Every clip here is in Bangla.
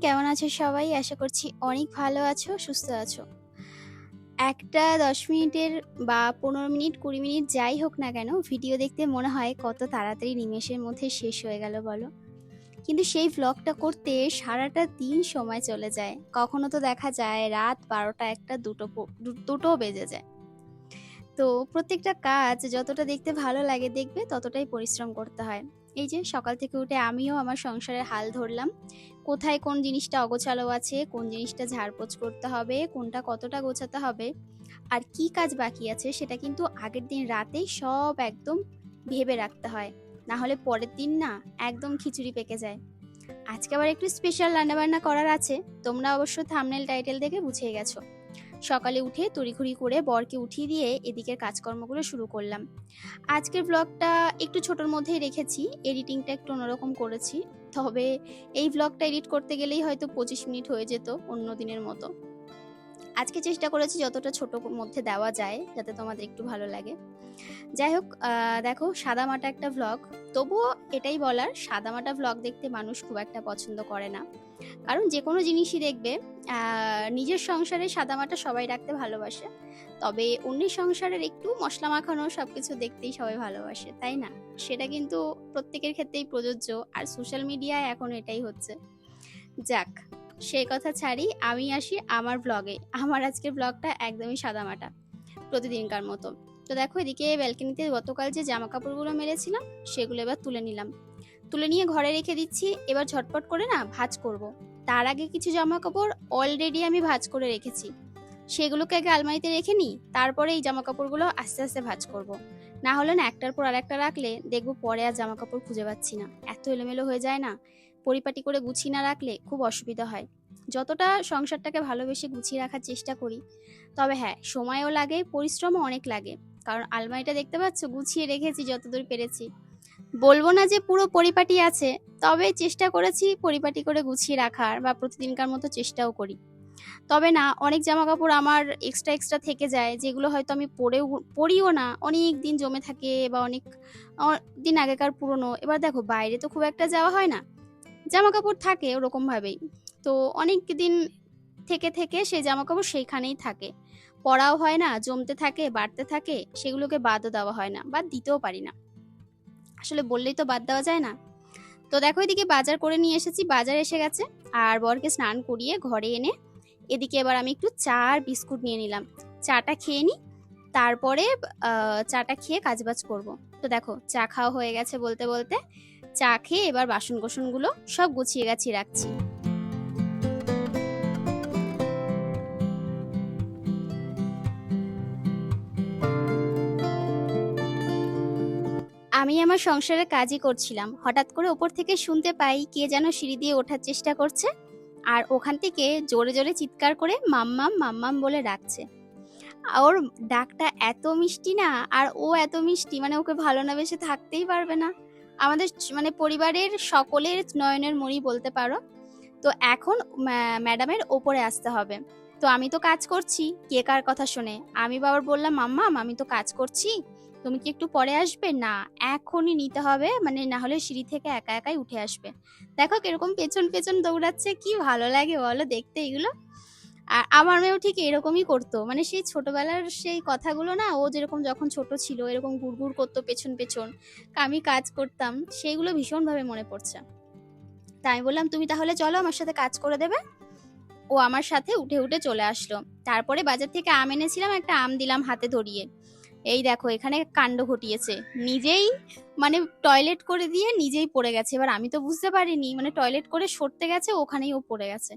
কেমন আছো সবাই? আশা করছি অনেক ভালো আছো, সুস্থ আছো। একটা ১০ মিনিটের বা ১৫ মিনিট ২০ মিনিট যাই হোক না কেন ভিডিও দেখতে মনে হয় কত তাড়াতাড়ি নিমেষের মধ্যে শেষ হয়ে গেল বলো? কিন্তু সেই ভ্লগটা করতে সারাটা দিন সময় চলে যায়। কখনো তো দেখা যায় রাত ১২টা ১টা ২টো প দু ২টোও বেজে যায়। তো প্রত্যেকটা কাজ যতটা দেখতে ভালো লাগে দেখবে ততটাই পরিশ্রম করতে হয়। এই যে সকাল থেকে উঠে আমিও আমার সংসারের হাল ধরলাম। কোথায় কোন জিনিসটা অগোছালো আছে, কোন জিনিসটা ঝাড়পোছ করতে হবে, কোনটা কতটা গোছাতে হবে, আর কি কাজ বাকি আছে সেটা কিন্তু আগের দিন রাতেই সব একদম ভেবে রাখতে হয়। না হলে পরের দিন না একদম খিচুড়ি পেকে যায়। আজকে আবার একটু স্পেশাল রান্নাবান্না করার আছে। তোমরা অবশ্য থামনেল টাইটেল দেখে বুঝেই গেছো। সকালে উঠে তড়িঘড়ি করে বরকে উঠিয়ে দিয়ে এদিকের কাজকর্মগুলো শুরু করলাম। আজকের ব্লগটা একটু ছোটোর মধ্যেই রেখেছি। এডিটিংটা একটু অন্যরকম করেছি। তবে এই ব্লগটা এডিট করতে গেলেই হয়তো ২৫ মিনিট হয়ে যেত অন্য দিনের মতো। আজকে চেষ্টা করেছি যতটা ছোটর মধ্যে দেওয়া যায়, যাতে তোমাদের একটু ভালো লাগে। যাই হোক দেখো সাদামাটা একটা ভ্লগ। তবুও এটাই বলার সাদামাটা ভ্লগ দেখতে মানুষ খুব একটা পছন্দ করে না। কারণ যে কোনো জিনিসই দেখবে নিজের সংসারে সাদামাটা সবাই রাখতে ভালোবাসে। তবে অন্যের সংসারের একটু মশলা মাখানো সব কিছু দেখতেই সবাই ভালোবাসে, তাই না? সেটা কিন্তু প্রত্যেকের ক্ষেত্রেই প্রযোজ্য। আর সোশ্যাল মিডিয়ায় এখন এটাই হচ্ছে। যাক, সে কথা ছাড়ি আমি আসি আমার ব্লগে আমার আজকের ব্লগটা একদমই সাদামাটা। প্রতিদিনকার মতো। তো দেখো এদিকে ব্যালকনিতে গতকাল যে জামা কাপড়গুলো মেরেছিলাম সেগুলো এবার তুলে নিলাম। তুলে নিয়ে ঘরে রেখে দিচ্ছি। এবার ঝটপট করে না ভাজ করব। তার আগে কিছু জামা কাপড় অলরেডি আমি ভাজ করে রেখেছি। সেগুলোকে আগে আলমারিতে রেখে নিই। তারপরে এই জামা কাপড়গুলো আস্তে, আস্তে ভাজ করব। না হলে না একটার পর আরেকটা রাখলে দেখব পরে আর জামা কাপড় খুঁজে পাচ্ছি না। এত এলোমেলো হয়ে যায় না। পরিপাটি করে গুছিয়ে না রাখলে খুব অসুবিধা হয়। যতটা সংসারটাকে ভালোবেসে গুছিয়ে রাখার চেষ্টা করি। তবে হ্যাঁ, সময়ও লাগে, পরিশ্রমও অনেক লাগে। কারণ আলমারিটা দেখতে পাচ্ছ গুছিয়ে রেখেছি যতদূর পেরেছি। বলব না যে পুরো পরিপাটি আছে, তবে চেষ্টা করেছি পরিপাটি করে গুছিয়ে রাখার বা প্রতিদিনকার মতো চেষ্টাও করি। তবে না অনেক জামা কাপড় আমার এক্সট্রা, এক্সট্রা থেকে যায় যেগুলো হয়তো আমি পরেও পরিও না। অনেক দিন জমে থাকে বা অনেক দিন আগেকার পুরনো। এবার দেখো বাইরে তো খুব একটা যাওয়া হয় না। জামা কাপড় থাকে ওরকমভাবেই। তো অনেক দিন থেকে, থেকে সেই জামা কাপড় সেইখানেই থাকে। পরাও হয় না, জমতে থাকে, বাড়তে থাকে। সেগুলোকে বাদও দেওয়া হয় না। বা দিতেও পারি না। আসলে বললেই তো বাদ দেওয়া যায় না। তো দেখো এদিকে বাজার করে নিয়ে এসেছি। বাজার এসে গেছে। আর বরকে স্নান করিয়ে ঘরে এনে এদিকে এবার আমি একটু চা আর বিস্কুট নিয়ে নিলাম। চাটা খেয়ে নিই। তারপরে চাটা খেয়ে কাজবাজ করব। তো দেখো চা খাওয়া হয়ে গেছে বলতে, বলতে চা খেয়ে এবার বাসন-কোসনগুলো সব গুছিয়ে গাছিয়ে রাখছি। আমার সংসারের কাজই করছিলাম। হঠাৎ করে ওপর থেকে শুনতে পাই কে যেন সিঁড়ি দিয়ে ওঠার চেষ্টা করছে। আর ওখান থেকে জোরে, জোরে চিৎকার করে মাম্মাম, মাম্মাম বলে ডাকছে। ওর ডাকটা এত মিষ্টি না আর ও এত মিষ্টি মানে ওকে ভালো না বেসে থাকতেই পারবে না। আমাদের মানে পরিবারের সকলের নয়নের মণি বলতে পারো। তো এখন ম্যাডামের ওপরে আসতে হবে। তো আমি তো কাজ করছি। কে কার কথা শোনে? আমি বাবার বললাম, "মাম্মাম আমি তো কাজ করছি। তুমি কি একটু পরে আসবে?" "না, এখনই নিতে হবে। মানে না হলে সিঁড়ি থেকে একা একাই উঠে আসবে।" দেখো কীরকম পেছন, পেছন দৌড়াচ্ছে। কি ভালো লাগে বলো দেখতে এগুলো? আর আমার মেয়েও ঠিক এরকমই করতো। মানে সেই ছোটবেলার সেই কথাগুলো না ও যেরকম যখন ছোট ছিল এরকম ঘুরঘুর করতো পেছন, পেছন। আমি কাজ করতাম। সেইগুলো ভীষণভাবে মনে পড়ছে। তা আমি বললাম, "তুমি তাহলে চলো আমার সাথে কাজ করে দেবে।" ও আমার সাথে উঠে, উঠে চলে আসলো। তারপরে বাজার থেকে আম এনেছিলাম, একটা আম দিলাম হাতে ধরিয়ে। এই দেখো এখানে কাণ্ড ঘটিয়েছে। নিজেই মানে টয়লেট করে দিয়ে নিজেই পড়ে গেছে। এবার আমি তো বুঝতে পারিনি। মানে টয়লেট করে সরতে গেছে ওখানেই ও পড়ে গেছে।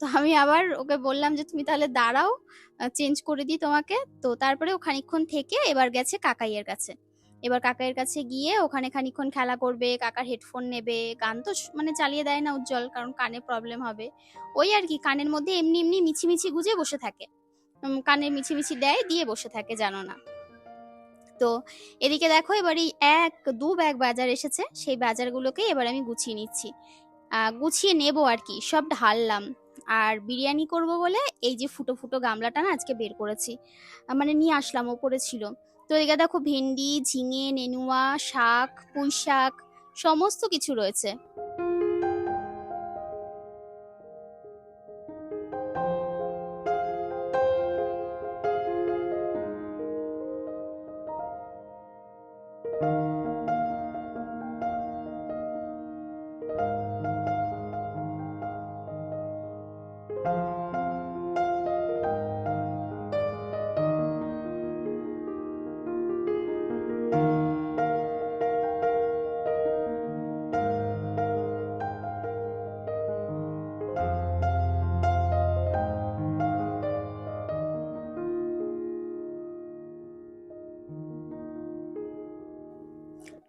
তো আমি আবার ওকে বললাম যে, "তুমি তাহলে দাঁড়াও, চেঞ্জ করে দিই তোমাকে।" তো তারপরে ও খানিকক্ষণ থেকে এবার গেছে কাকাইয়ের কাছে। এবার কাকাইয়ের কাছে গিয়ে ওখানে খানিক্ষণ খেলা করবে, কাকার হেডফোন নেবে। গান তো মানে চালিয়ে দেয় না উজ্জ্বল কারণ কানে প্রবলেম হবে। ওই আর কি কানের মধ্যে এমনি, এমনি মিছি-মিছি গুঁজে বসে থাকে। কানে মিছি-মিছি দেয় দিয়ে বসে থাকে জানো না। তো এদিকে দেখো এবার এই ১, ২ ব্যাগ বাজার এসেছে। সেই বাজারগুলোকেই এবার আমি গুছিয়ে নিচ্ছি। গুছিয়ে নেব আরকি। সব ঢাললাম। আর বিরিয়ানি করব বলে এই যে ফুটো, ফুটো গামলাটা না আজকে বের করেছি। মানে নিয়ে আসলাম ওপরে ছিল। তো দেখো ভেন্ডি, ঝিঙে, নেনুয়া, শাক, পুঁই শাক সমস্ত কিছু রয়েছে।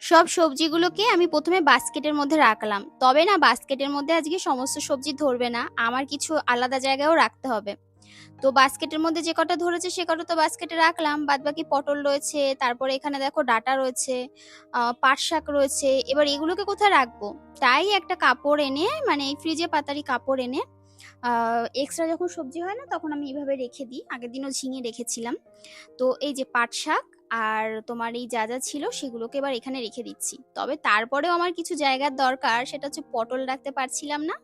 সব সবজিগুলোকে আমি প্রথমে বাস্কেটের মধ্যে রাখলাম। তবে না, বাস্কেটের মধ্যে আজকে সমস্ত সবজি ধরবে না, আমার কিছু আলাদা জায়গায়ও রাখতে হবে। তো বাস্কেটের মধ্যে যে কটা ধরেছে, সে কটা তো বাস্কেটে রাখলাম। বাদ বাকি পটল রয়েছে, তারপরে এখানে দেখো ডাটা রয়েছে পাট শাক রয়েছে, এবার এগুলোকে কোথায় রাখব? তাই একটা কাপড় এনে মানে এই ফ্রিজে পাতারি কাপড় এনে এক্সট্রা যখন সবজি হয় না, তখন আমি এইভাবে রেখে দিই। আগের দিনও ঝিঙে রেখেছিলাম। তো এই যে পাট শাক আর তোমার এই যা যা ছিল সেগুলোকে এবার এখানে রেখে দিচ্ছি। তবে তারপরেও আমার কিছু জায়গার দরকার, সেটা হচ্ছে পটল রাখতে পারছিলাম না।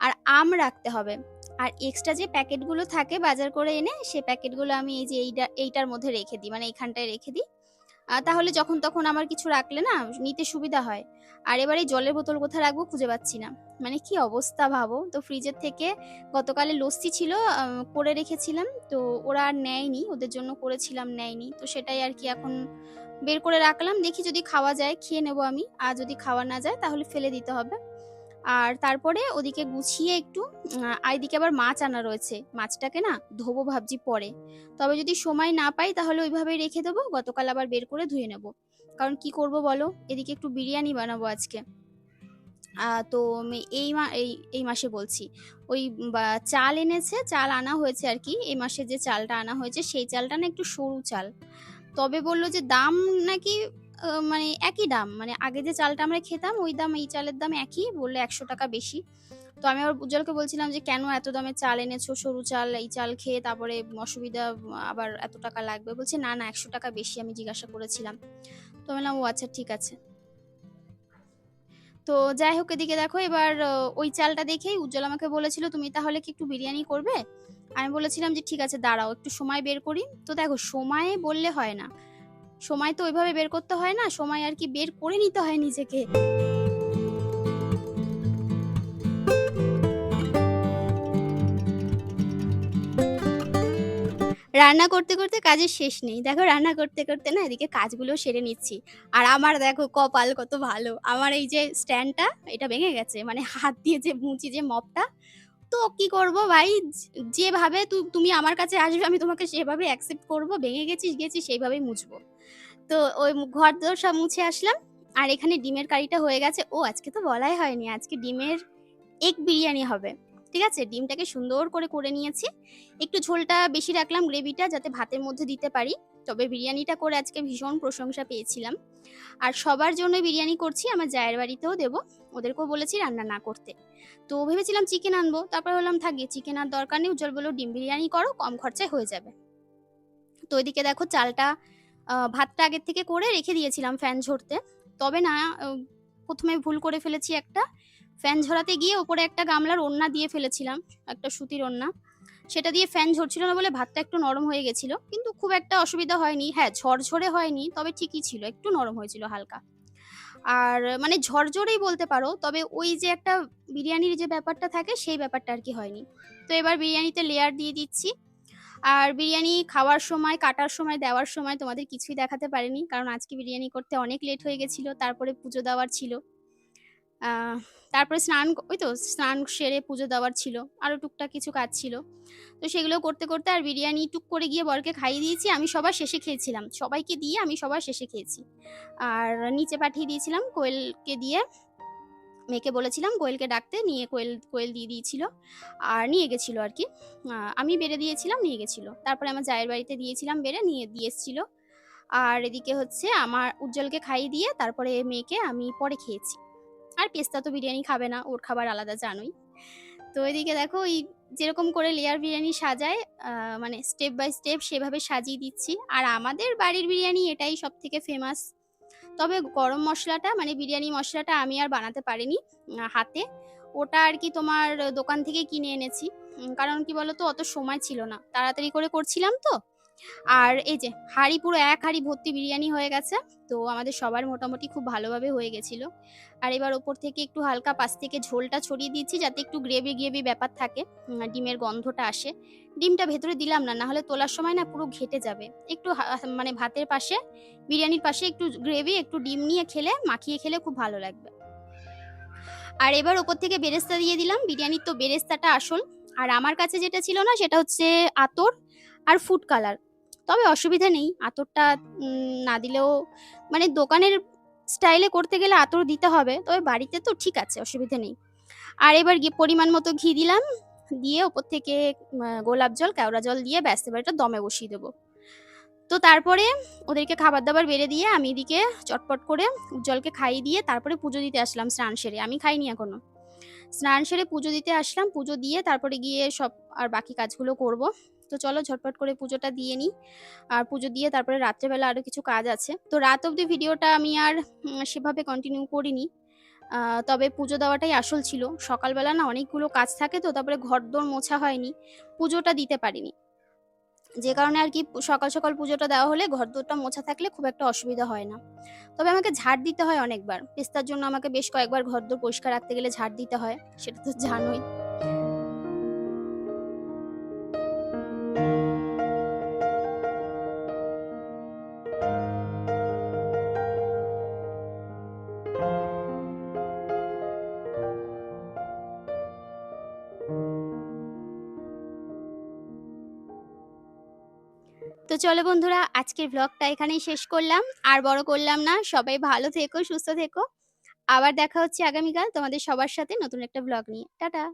আর আম রাখতে হবে। আর এক্সট্রা যে প্যাকেটগুলো থাকে বাজার করে এনে, সে প্যাকেটগুলো আমি এই যে এইটা, এইটার মধ্যে রেখে দিই মানে এখানটায় রেখে দিই। তাহলে যখন তখন আমার কিছু রাখলে না, নিতে সুবিধা হয়। আর এবারে জলের বোতল কোথায় রাখব খুঁজে পাচ্ছি না। মানে কি অবস্থা ভাবো? তো ফ্রিজের থেকে গতকালে লস্যি ছিল করে রেখেছিলাম, তো ওরা আর নেয়নি, ওদের জন্য করেছিলাম নেয়নি। তো সেটাই আর কি এখন বের করে রাখলাম, দেখি যদি খাওয়া যায়, খেয়ে নেব আমি। আর যদি খাওয়া না যায়, তাহলে ফেলে দিতে হবে। আর তারপরে ওদিকে গুছিয়ে একটু আর এদিকে আবার মাছ আনা রয়েছে। মাছটাকে না ধোবো ভাবছি পরে। তবে যদি সময় না পাই তাহলে ওইভাবেই রেখে দেবো, গতকাল আবার বের করে ধুয়ে নেব। কারণ কি করব বলো? এদিকে একটু বিরিয়ানি বানাবো আজকে। তো এই মা, এই এই মাসে বলছি। ওই চাল এনেছে, চাল আনা হয়েছে আর কি। এই মাসে যে চালটা আনা হয়েছে, সেই চালটা না একটু সরু চাল। তবে বলল যে দাম নাকি মানে একই দাম। মানে আগে যে চালটা আমরা খেতাম, ওই দাম, এই চালের দাম একই, বললে একশো টাকা বেশি। তো আমি আবার উজ্জ্বলকে বলছিলাম যে, কেন এত দামে চাল এনেছো? সরু চাল, এই চাল খেয়ে তারপরে অসুবিধা, আবার এত টাকা লাগবে? বলছে, না না, একশো টাকা বেশি, আমি জিজ্ঞাসা করেছিলাম। তো বললাম, ও আচ্ছা ঠিক আছে। তো যাই হোক, এদিকে দেখো, এবার ওই চালটা দেখেই উজ্জ্বল আমাকে বলেছিল, তুমি তাহলে কি একটু বিরিয়ানি করবে? আমি বলেছিলাম যে, ঠিক আছে, দাঁড়াও, একটু সময় বের করি। তো দেখো, সময় বললে হয় না। সময় তো ওইভাবে বের করতে হয় না, সময় আর কি বের করে নিতে হয় নিজেকে। রান্না করতে করতে কাজের শেষ নেই। দেখো রান্না করতে করতে না এদিকে কাজগুলো সেরে নিচ্ছি। আর আমার দেখো কপাল কত ভালো। আমার এই যে স্ট্যান্ডটা, এটা ভেঙে গেছে। মানে হাত দিয়ে যে মুছি যে মপটা, তো কি করব ভাই? যেভাবে তুমি আমার কাছে আসবে, আমি তোমাকে সেভাবে অ্যাকসেপ্ট করব। ভেঙে গেছিস গেছিস, সেইভাবেই মুছবো। তো ওই ঘর দোর সব মুছে আসলাম। আর এখানে ডিমের কারিটা হয়ে গেছে। ও, আজকে তো বলাই হয়নি। আজকে ডিমের এগ বিরিয়ানি হবে। ঠিক আছে? ডিমটাকে সুন্দর করে করে নিয়েছি। একটু ঝোলটা বেশি রাখলাম গ্রেভিটা যাতে ভাতের মধ্যে দিতে পারি। তবে বিরিয়ানিটা করে আজকে ভীষণ প্রশংসা পেয়েছিলাম। আর সবার জন্য বিরিয়ানি করছি। আমার জায়ের বাড়িতেও দেবো। ওদেরকেও বলেছি রান্না না করতে। তো ভেবেছিলাম চিকেন আনব। তারপর বললাম, থাকি চিকেন আর দরকার নেই। উজ্জ্বল বলল, ডিম বিরিয়ানি করো, কম খরচায় হয়ে যাবে। তো ওইদিকে দেখো, চালটা ভাতটা আগের থেকে করে রেখে দিয়েছিলাম ফ্যান ঝরতে। তবে না প্রথমে ভুল করে ফেলেছি একটা। ফ্যান ঝরাতে গিয়ে ওপরে একটা গামলার ওড়না দিয়ে ফেলেছিলাম, একটা সুতির ওড়না। সেটা দিয়ে ফ্যান ঝরছিল না বলে ভাতটা একটু নরম হয়ে গেছিল। কিন্তু খুব একটা অসুবিধা হয়নি। হ্যাঁ ঝরঝরে হয়নি, তবে ঠিকই ছিল। একটু নরম হয়েছিল হালকা। আর মানে ঝরঝরেই বলতে পারো, তবে ওই যে একটা বিরিয়ানির যে ব্যাপারটা থাকে, সেই ব্যাপারটা আর কি হয়নি। তো এবার বিরিয়ানিতে লেয়ার দিয়ে দিচ্ছি। আর বিরিয়ানি খাওয়ার সময়, কাটার সময়, দেওয়ার সময় তোমাদের কিছুই দেখাতে পারিনি। কারণ আজকে বিরিয়ানি করতে অনেক লেট হয়ে গেছিল, তারপরে পুজো দেওয়ার ছিল। তারপরে স্নান ওই তো স্নান সেরে পুজো দেওয়ার ছিল আরও টুকটাক কিছু কাজ ছিল। তো সেগুলো করতে করতে আর বিরিয়ানি টুক করে গিয়ে বরকে খাইয়ে দিয়েছি, আমি সবার শেষে খেয়েছিলাম। সবাইকে দিয়ে আমি সবার শেষে খেয়েছি। আর নিচে পাঠিয়ে দিয়েছিলাম কোয়েলকে দিয়ে মেয়েকে বলেছিলাম কোয়েলকে ডাকতে, নিয়ে কোয়েল কোয়েল দিয়ে দিয়েছিল। আর নিয়ে গেছিল আর কি। আমি বেড়ে দিয়েছিলাম, নিয়ে গেছিল। তারপরে আমার জায়ের বাড়িতে দিয়েছিলাম বেড়ে, নিয়ে দিয়ে এসেছিল। আর এদিকে হচ্ছে আমার উজ্জ্বলকে খাইয়ে দিয়ে তারপরে মেয়েকে আমি পরে খেয়েছি। আর পেস্তা তো বিরিয়ানি খাবে না, ওর খাবার আলাদা, জানোই। তো এদিকে দেখো ওই যেরকম করে লেয়ার বিরিয়ানি সাজায় মানে স্টেপ বাই স্টেপ সেভাবে সাজিয়ে দিচ্ছি। আর আমাদের বাড়ির বিরিয়ানি এটাই সব থেকে ফেমাস তবে গরম মশলাটা মানে বিরিয়ানি মশলাটা আমি আর বানাতে পারিনি হাতে। ওটা আর কি তোমার দোকান থেকে কিনে এনেছি। কারণ কি বলতো, অত সময় ছিল না। তাড়াতাড়ি করে করছিলাম তো। আর এই যে, হাঁড়ি পুরো এক হাঁড়ি ভর্তি বিরিয়ানি হয়ে গেছে, তো আমাদের সবার মোটামুটি খুব ভালোভাবে হয়ে গেছিল। আর এবার ওপর থেকে একটু হালকা পাশ থেকে ঝোলটা ছড়িয়ে দিচ্ছি, যাতে একটু গ্রেভি গ্রেভি ব্যাপার থাকে ডিমের গন্ধটা আসে। ডিমটা ভেতরে দিলাম না, নাহলে তোলার সময় না পুরো ঘেটে যাবে। একটু মানে ভাতের পাশে, বিরিয়ানির পাশে একটু গ্রেভি, একটু ডিম নিয়ে খেলে, মাখিয়ে খেলে খুব ভালো লাগবে। আর এবার ওপর থেকে বেরেস্তা দিয়ে দিলাম। বিরিয়ানির তো বেরেস্তাটা আসল। আর আমার কাছে যেটা ছিল না, সেটা হচ্ছে আতর। আর ফুড কালার তবে অসুবিধা নেই, আতরটা না দিলেও মানে দোকানের স্টাইলে করতে গেলে আতর দিতে হবে, তবে বাড়িতে তো ঠিক আছে, অসুবিধা নেই। আর এবার গিয়ে পরিমাণ মতো ঘি দিলাম, দিয়ে ওপর থেকে গোলাপ জল, কেওড়া জল দিয়ে ব্যাস, এবার দমে বসিয়ে দেবো। তো তারপরে ওদেরকে খাবার দাবার বেড়ে দিয়ে আমি এদিকে চটপট করে উজ্জ্বলকে খাইয়ে দিয়ে তারপরে পুজো দিতে আসলাম স্নান সেরে। আমি খাইনি এখনও। স্নান সেরে পুজো দিতে আসলাম, পুজো দিয়ে তারপরে গিয়ে সব আর বাকি কাজগুলো করব। তো চলো ঝটপট করে পুজোটা দিয়ে নিই। আর পুজো দিয়ে তারপরে রাত্রেবেলা আরও কিছু কাজ আছে। তো রাত অবধি ভিডিওটা আমি আর সেভাবে কন্টিনিউ করিনি। তবে পুজো দেওয়াটাই আসল ছিল। সকালবেলা না অনেকগুলো কাজ থাকে তো, তারপরে ঘর ঘরদোর মোছা হয়নি। পুজোটা দিতে পারিনি। যে কারণে আর কি সকাল সকাল পুজোটা দেওয়া হলে ঘরদোরটা মোছা থাকলে খুব একটা অসুবিধা হয় না। তবে আমাকে ঝাড় দিতে হয় অনেকবার। পেস্তার জন্য আমাকে বেশ কয়েকবার ঘর দোর পরিষ্কার রাখতে গেলে ঝাড় দিতে হয়, সেটা তো জানোই। তো চলো বন্ধুরা, আজকের ব্লগটা এখানেই শেষ করলাম। আর বড় করলাম না, সবাই ভালো থেকো, সুস্থ থেকো। আবার দেখা হচ্ছে আগামীকাল তোমাদের সবার সাথে নতুন একটা ব্লগ নিয়ে। টাটা!